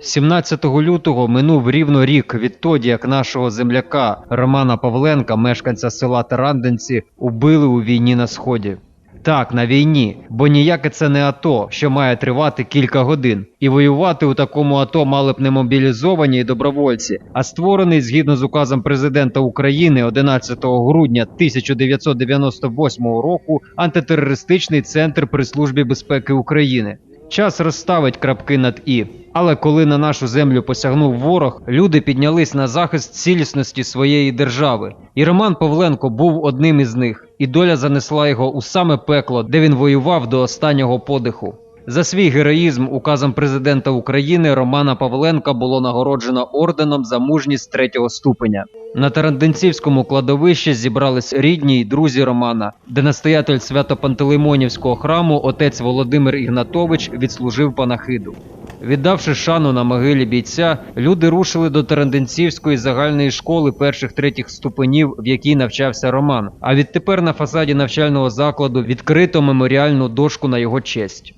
17 лютого минув рівно рік відтоді, як нашого земляка Романа Павленка, мешканця села Тарандинці, убили у війні на сході. Так, на війні, бо ніяке це не АТО, що має тривати кілька годин. І воювати у такому АТО мали б не мобілізовані і добровольці, а створений згідно з указом президента України 11 грудня 1998 року антитерористичний центр при службі безпеки України. Час розставить крапки над і. Але коли на нашу землю посягнув ворог, люди піднялись на захист цілісності своєї держави. І Роман Павленко був одним із них, і доля занесла його у саме пекло, де він воював до останнього подиху. За свій героїзм указом президента України Романа Павленка було нагороджено орденом за мужність третього ступеня. На Тарандинцівському кладовищі зібрались рідні й друзі Романа, де настоятель Свято-Пантелеймонівського храму отець Володимир Ігнатович відслужив панахиду. Віддавши шану на могилі бійця, люди рушили до Тарандинцівської загальної школи перших третіх ступенів, в якій навчався Роман. А відтепер на фасаді навчального закладу відкрито меморіальну дошку на його честь.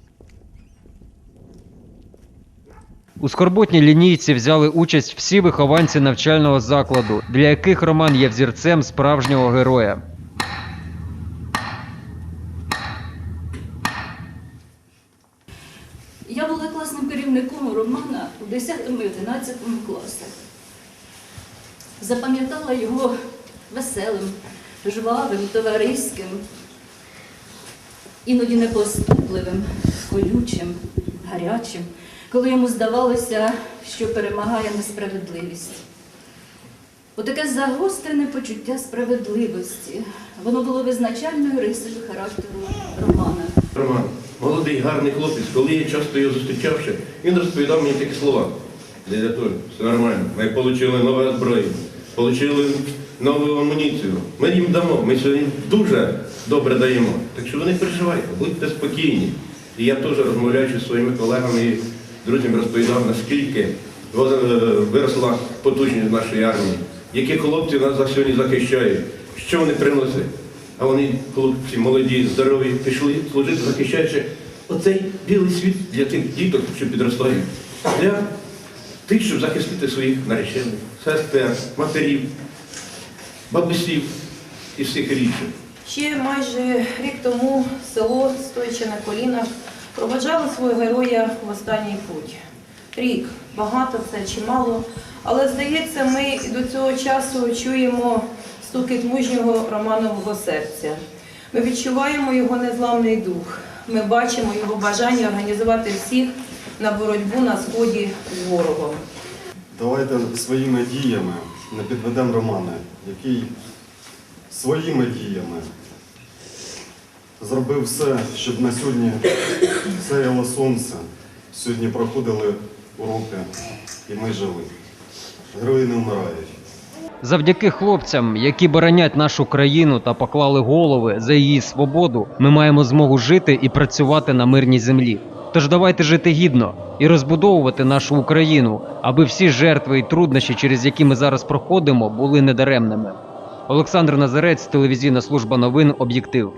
У скорботній лінійці взяли участь всі вихованці навчального закладу, для яких Роман є взірцем справжнього героя. Я була класним керівником Романа у 10 і 11 класах. Запам'ятала його веселим, жвавим, товариським, іноді непоступливим, колючим, гарячим, коли йому здавалося, що перемагає несправедливість. Отаке загострене почуття справедливості. Воно було визначальною рисою характеру Романа. Роман, молодий, гарний хлопець, коли я часто його зустрічавши, він розповідав мені такі слова. Толь, все нормально. Ми отримали нову зброю, отримали нову амуніцію. Ми їм дамо, ми сьогодні дуже добре даємо. Так що ви не переживайте, будьте спокійні. І я теж розмовляючи зі своїми колегами друзями розповідав, наскільки е, виросла потужність нашої армії, які хлопці нас за сьогодні захищають, що вони приносять. А вони, хлопці, молоді, здорові, пішли служити, захищаючи оцей білий світ для тих діток, що підростають, для тих, щоб захистити своїх наречених, сестер, матерів, бабусів і всіх інших. Ще майже рік тому село, стоячи на колінах, проведжало свого героя в останній путь. Рік, багато це чи мало, але здається, ми до цього часу чуємо стукіт мужнього Романового серця. Ми відчуваємо його незламний дух. Ми бачимо його бажання організувати всіх на боротьбу на сході з ворогом. Давайте своїми діями не підведемо Романа, який своїми діями зробив все, щоб на сьогодні сяяло сонце, сьогодні проходили уроки і ми жили. Герої не вмирають. Завдяки хлопцям, які боронять нашу країну та поклали голови за її свободу, ми маємо змогу жити і працювати на мирній землі. Тож давайте жити гідно і розбудовувати нашу Україну, аби всі жертви і труднощі, через які ми зараз проходимо, були недаремними. Олександр Назарець, телевізійна служба новин Об'єктив.